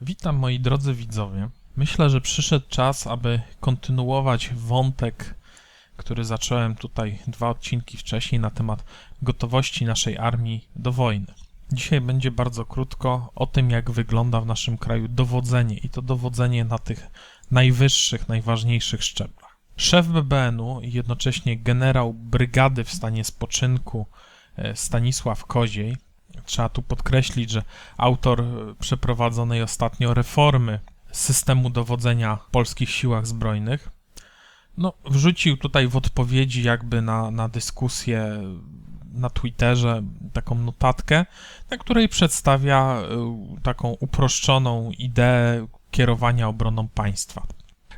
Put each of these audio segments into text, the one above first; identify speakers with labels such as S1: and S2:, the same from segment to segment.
S1: Witam moi drodzy widzowie. Myślę, że przyszedł czas, aby kontynuować wątek, który zacząłem tutaj dwa odcinki wcześniej na temat gotowości naszej armii do wojny. Dzisiaj będzie bardzo krótko o tym, jak wygląda w naszym kraju dowodzenie i to dowodzenie na tych najwyższych, najważniejszych szczeblach. Szef BBN-u i jednocześnie generał brygady w stanie spoczynku e, Stanisław Koziej Trzeba tu podkreślić, że autor przeprowadzonej ostatnio reformy systemu dowodzenia w polskich siłach zbrojnych no, wrzucił tutaj w odpowiedzi jakby na, na dyskusję na Twitterze taką notatkę, na której przedstawia e, taką uproszczoną ideę kierowania obroną państwa.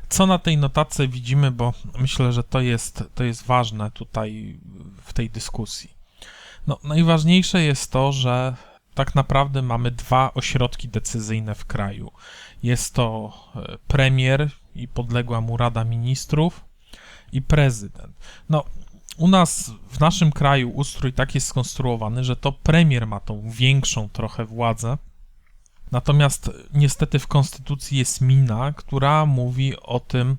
S1: Co na tej notatce widzimy, bo myślę, że to jest, to jest ważne tutaj w tej dyskusji. No, najważniejsze jest to, że tak naprawdę mamy dwa ośrodki decyzyjne w kraju. Jest to e, premier i podległa mu Rada Ministrów i prezydent. No, u nas w naszym kraju ustrój tak jest skonstruowany, że to premier ma tą większą trochę władzę. Natomiast niestety w konstytucji jest mina, która mówi o tym,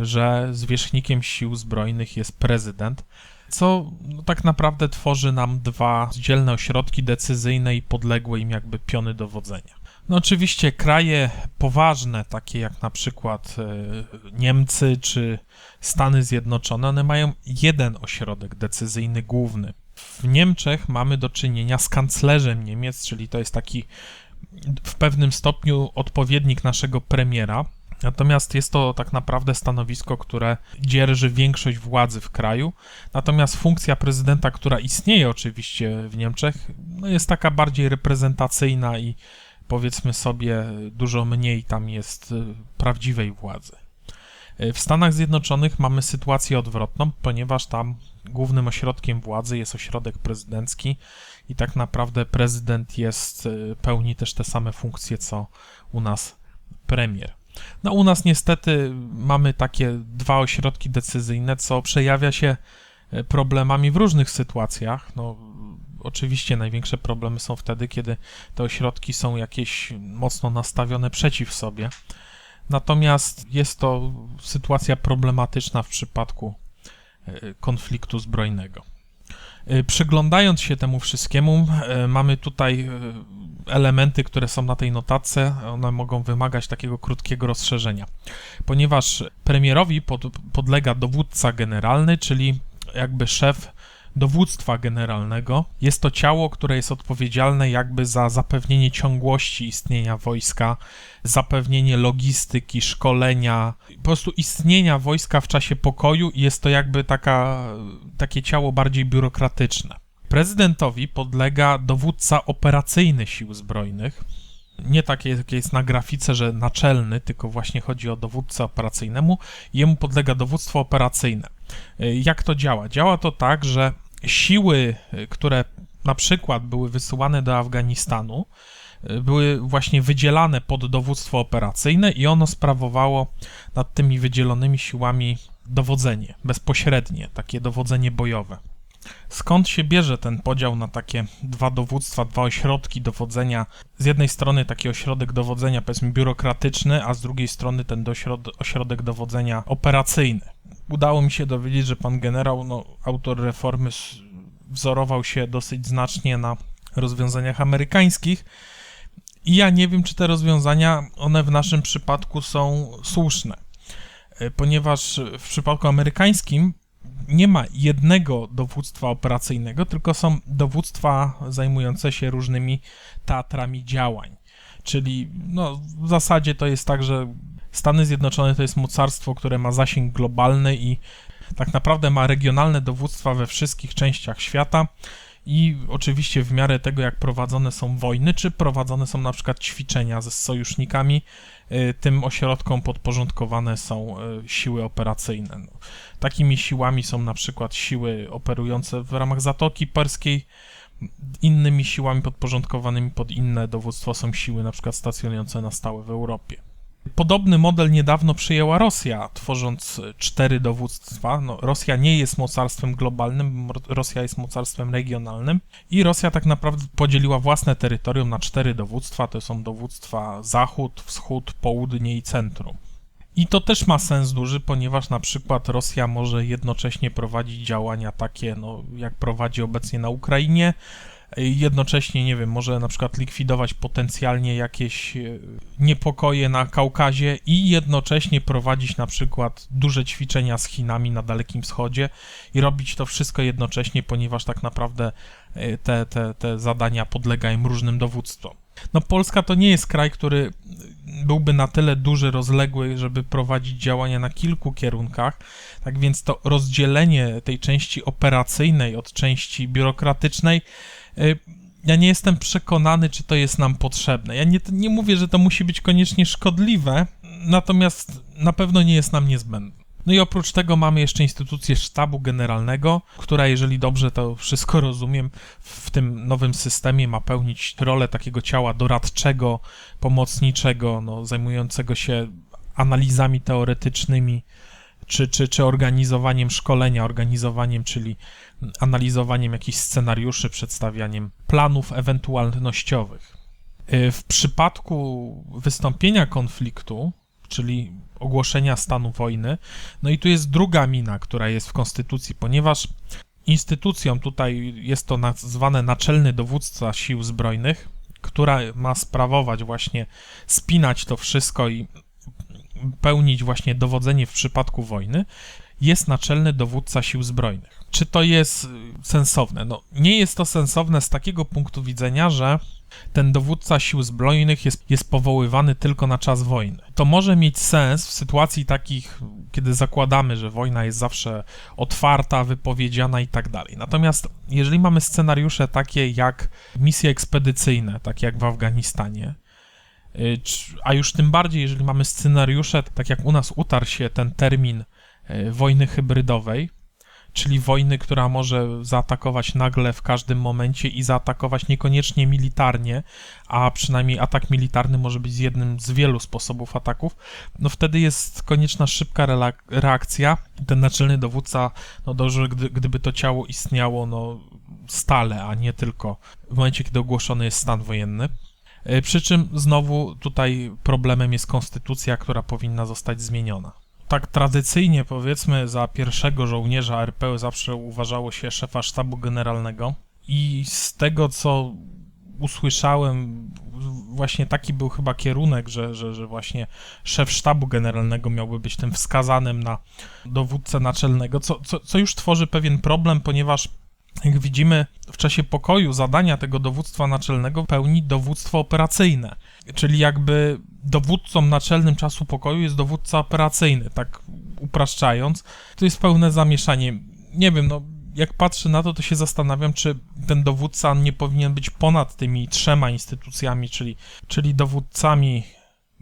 S1: że zwierzchnikiem sił zbrojnych jest prezydent co no, tak naprawdę tworzy nam dwa dzielne ośrodki decyzyjne i podległe im jakby piony dowodzenia. No oczywiście kraje poważne, takie jak na przykład e, Niemcy czy Stany Zjednoczone, one mają jeden ośrodek decyzyjny główny. W Niemczech mamy do czynienia z kanclerzem Niemiec, czyli to jest taki w pewnym stopniu odpowiednik naszego premiera, Natomiast jest to tak naprawdę stanowisko, które dzierży większość władzy w kraju. Natomiast funkcja prezydenta, która istnieje oczywiście w Niemczech, no jest taka bardziej reprezentacyjna i powiedzmy sobie dużo mniej tam jest y, prawdziwej władzy. Y, w Stanach Zjednoczonych mamy sytuację odwrotną, ponieważ tam głównym ośrodkiem władzy jest ośrodek prezydencki i tak naprawdę prezydent jest y, pełni też te same funkcje co u nas premier. No u nas niestety mamy takie dwa ośrodki decyzyjne, co przejawia się e, problemami w różnych sytuacjach. No, oczywiście największe problemy są wtedy, kiedy te ośrodki są jakieś mocno nastawione przeciw sobie. Natomiast jest to sytuacja problematyczna w przypadku e, konfliktu zbrojnego. E, przyglądając się temu wszystkiemu, mamy tutaj elementy, które są na tej notatce, one mogą wymagać takiego krótkiego rozszerzenia. Ponieważ premierowi pod, podlega dowódca generalny, czyli jakby szef dowództwa generalnego. Jest to ciało, które jest odpowiedzialne jakby za zapewnienie ciągłości istnienia wojska, zapewnienie logistyki, szkolenia, po prostu istnienia wojska w czasie pokoju i jest to jakby taka, takie ciało bardziej biurokratyczne. Prezydentowi podlega dowódca operacyjny sił zbrojnych. Nie takie, jak jest na grafice, że naczelny, tylko właśnie chodzi o dowódcę operacyjnemu. Jemu podlega dowództwo operacyjne. Jak to działa? Działa to tak, że siły, które na przykład były wysyłane do Afganistanu, były właśnie wydzielane pod dowództwo operacyjne i ono sprawowało nad tymi wydzielonymi siłami dowodzenie bezpośrednie, takie dowodzenie bojowe. Skąd się bierze ten podział na takie dwa dowództwa, dwa ośrodki dowodzenia? Z jednej strony taki ośrodek dowodzenia, powiedzmy, biurokratyczny, a z drugiej strony ten ośrodek dowodzenia operacyjny. Udało mi się dowiedzieć, że pan generał, no, autor reformy, wzorował się dosyć znacznie na rozwiązaniach amerykańskich. I ja nie wiem, czy te rozwiązania, one w naszym przypadku są słuszne, e, ponieważ w przypadku amerykańskim nie ma jednego dowództwa operacyjnego, tylko są dowództwa zajmujące się różnymi teatrami działań. Czyli no, w zasadzie to jest tak, że Stany Zjednoczone to jest mocarstwo, które ma zasięg globalny i tak naprawdę ma regionalne dowództwa we wszystkich częściach świata i oczywiście w miarę tego, jak prowadzone są wojny, czy prowadzone są na przykład ćwiczenia ze sojusznikami, y, tym ośrodkom podporządkowane są y, siły operacyjne. No, takimi siłami są na przykład siły operujące w ramach Zatoki Perskiej, innymi siłami podporządkowanymi pod inne dowództwo są siły na przykład stacjonujące na stałe w Europie. Podobny model niedawno przyjęła Rosja, tworząc cztery dowództwa. No, Rosja nie jest mocarstwem globalnym, Rosja jest mocarstwem regionalnym i Rosja tak naprawdę podzieliła własne terytorium na cztery dowództwa. To są dowództwa zachód, wschód, południe i centrum. I to też ma sens duży, ponieważ na przykład Rosja może jednocześnie prowadzić działania takie, no, jak prowadzi obecnie na Ukrainie, jednocześnie, nie wiem, może na przykład likwidować potencjalnie jakieś e, niepokoje na Kaukazie i jednocześnie prowadzić na przykład duże ćwiczenia z Chinami na Dalekim Wschodzie i robić to wszystko jednocześnie, ponieważ tak naprawdę e, te, te, te zadania podlegają różnym dowództwom. No Polska to nie jest kraj, który byłby na tyle duży, rozległy, żeby prowadzić działania na kilku kierunkach. Tak więc to rozdzielenie tej części operacyjnej od części biurokratycznej ja nie jestem przekonany, czy to jest nam potrzebne. Ja nie, nie mówię, że to musi być koniecznie szkodliwe, natomiast na pewno nie jest nam niezbędne. No i oprócz tego mamy jeszcze instytucję sztabu generalnego, która, jeżeli dobrze to wszystko rozumiem, w tym nowym systemie ma pełnić rolę takiego ciała doradczego, pomocniczego, no, zajmującego się analizami teoretycznymi, czy, czy, czy organizowaniem szkolenia, organizowaniem, czyli analizowaniem jakichś scenariuszy, przedstawianiem planów ewentualnościowych. Y, w przypadku wystąpienia konfliktu, czyli ogłoszenia stanu wojny. No i tu jest druga mina, która jest w konstytucji, ponieważ instytucją tutaj jest to nazwane naczelny dowódca sił zbrojnych, która ma sprawować właśnie, spinać to wszystko i pełnić właśnie dowodzenie w przypadku wojny, jest naczelny dowódca sił zbrojnych. Czy to jest sensowne? No, nie jest to sensowne z takiego punktu widzenia, że ten dowódca sił zbrojnych jest, jest powoływany tylko na czas wojny. To może mieć sens w sytuacji takich, kiedy zakładamy, że wojna jest zawsze otwarta, wypowiedziana i tak dalej. Natomiast jeżeli mamy scenariusze takie jak misje ekspedycyjne, takie jak w Afganistanie, y, a już tym bardziej, jeżeli mamy scenariusze, tak jak u nas utarł się ten termin y, wojny hybrydowej, czyli wojny, która może zaatakować nagle w każdym momencie i zaatakować niekoniecznie militarnie, a przynajmniej atak militarny może być jednym z wielu sposobów ataków, no wtedy jest konieczna szybka reakcja. Ten naczelny dowódca, no dobrze, gdy, gdyby to ciało istniało, no stale, a nie tylko w momencie, kiedy ogłoszony jest stan wojenny. E, przy czym znowu tutaj problemem jest konstytucja, która powinna zostać zmieniona. Tak tradycyjnie powiedzmy za pierwszego żołnierza RP zawsze uważało się szefa sztabu generalnego i z tego co usłyszałem, właśnie taki był chyba kierunek, że, że, że właśnie szef sztabu generalnego miałby być tym wskazanym na dowódcę naczelnego, co, co, co już tworzy pewien problem, ponieważ jak widzimy, w czasie pokoju zadania tego dowództwa naczelnego pełni dowództwo operacyjne, czyli jakby dowódcą naczelnym czasu pokoju jest dowódca operacyjny, tak upraszczając. To jest pełne zamieszanie. Nie wiem, no jak patrzę na to, to się zastanawiam, czy ten dowódca nie powinien być ponad tymi trzema instytucjami, czyli, czyli dowódcami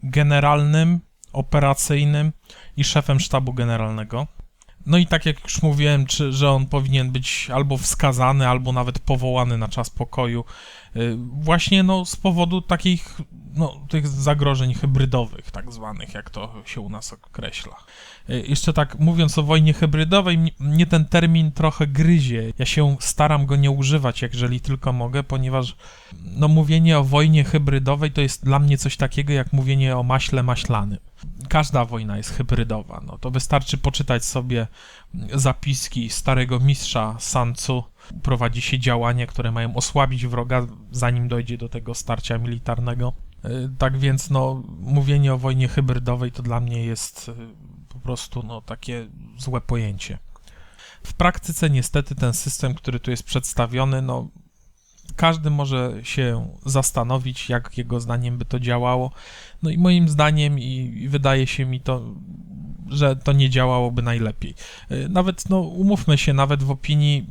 S1: generalnym, operacyjnym i szefem sztabu generalnego. No i tak jak już mówiłem, czy, że on powinien być albo wskazany, albo nawet powołany na czas pokoju, y, właśnie no, z powodu takich no, tych zagrożeń hybrydowych, tak zwanych, jak to się u nas określa. Y, jeszcze tak mówiąc o wojnie hybrydowej, mnie ten termin trochę gryzie. Ja się staram go nie używać, jeżeli tylko mogę, ponieważ no, mówienie o wojnie hybrydowej to jest dla mnie coś takiego jak mówienie o maśle maślanym każda wojna jest hybrydowa. No, to wystarczy poczytać sobie zapiski starego mistrza Sancu. Prowadzi się działania, które mają osłabić wroga, zanim dojdzie do tego starcia militarnego. Y, tak więc, no, mówienie o wojnie hybrydowej to dla mnie jest y, po prostu no, takie złe pojęcie. W praktyce niestety ten system, który tu jest przedstawiony, no, każdy może się zastanowić, jak jego zdaniem by to działało. No i moim zdaniem, i, wydaje się mi to, że to nie działałoby najlepiej. Y, nawet, no, umówmy się, nawet w opinii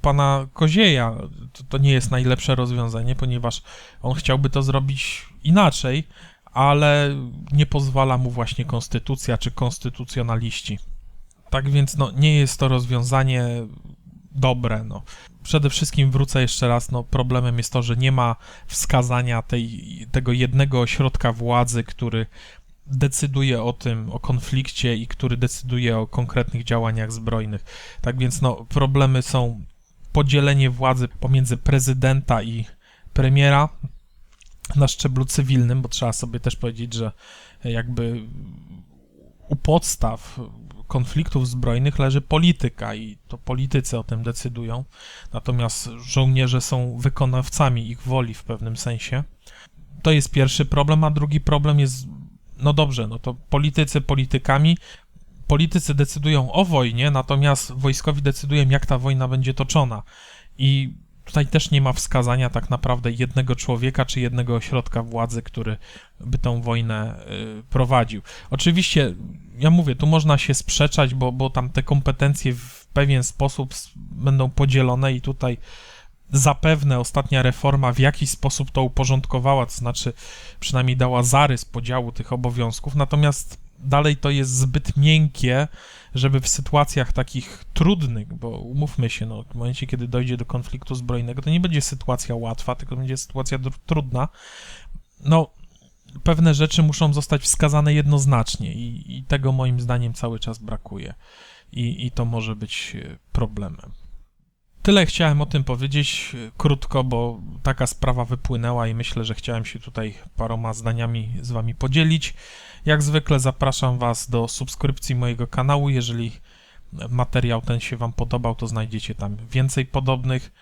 S1: pana Kozieja to, to nie jest najlepsze rozwiązanie, ponieważ on chciałby to zrobić inaczej, ale nie pozwala mu właśnie konstytucja czy konstytucjonaliści. Tak więc no, nie jest to rozwiązanie dobre. No. Przede wszystkim wrócę jeszcze raz, no problemem jest to, że nie ma wskazania tej, tego jednego ośrodka władzy, który decyduje o tym, o konflikcie i który decyduje o konkretnych działaniach zbrojnych. Tak więc no, problemy są podzielenie władzy pomiędzy prezydenta i premiera na szczeblu cywilnym, bo trzeba sobie też powiedzieć, że jakby u podstaw konfliktów zbrojnych leży polityka i to politycy o tym decydują, natomiast żołnierze są wykonawcami ich woli w pewnym sensie. To jest pierwszy problem, a drugi problem jest, no dobrze, no to politycy politykami, politycy decydują o wojnie, natomiast wojskowi decydują, jak ta wojna będzie toczona. I tutaj też nie ma wskazania tak naprawdę jednego człowieka czy jednego ośrodka władzy, który by tą wojnę y, prowadził. Oczywiście, ja mówię, tu można się sprzeczać, bo, bo tam te kompetencje w pewien sposób będą podzielone i tutaj zapewne ostatnia reforma w jakiś sposób to uporządkowała, to znaczy przynajmniej dała zarys podziału tych obowiązków, natomiast dalej to jest zbyt miękkie, żeby w sytuacjach takich trudnych, bo umówmy się, no, w momencie, kiedy dojdzie do konfliktu zbrojnego, to nie będzie sytuacja łatwa, tylko będzie sytuacja trudna. No, pewne rzeczy muszą zostać wskazane jednoznacznie i, i tego moim zdaniem cały czas brakuje. I, I to może być e, problemem. Tyle chciałem o tym powiedzieć e, krótko, bo taka sprawa wypłynęła i myślę, że chciałem się tutaj paroma zdaniami z Wami podzielić. Jak zwykle zapraszam Was do subskrypcji mojego kanału. Jeżeli materiał ten się Wam podobał, to znajdziecie tam więcej podobnych.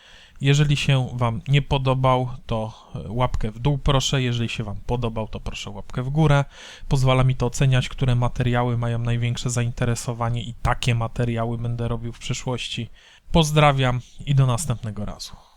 S1: Jeżeli się Wam nie podobał, to e, łapkę w dół proszę. Jeżeli się Wam podobał, to proszę łapkę w górę. Pozwala mi to oceniać, które materiały mają największe zainteresowanie i takie materiały będę robił w przyszłości. Pozdrawiam i do następnego razu.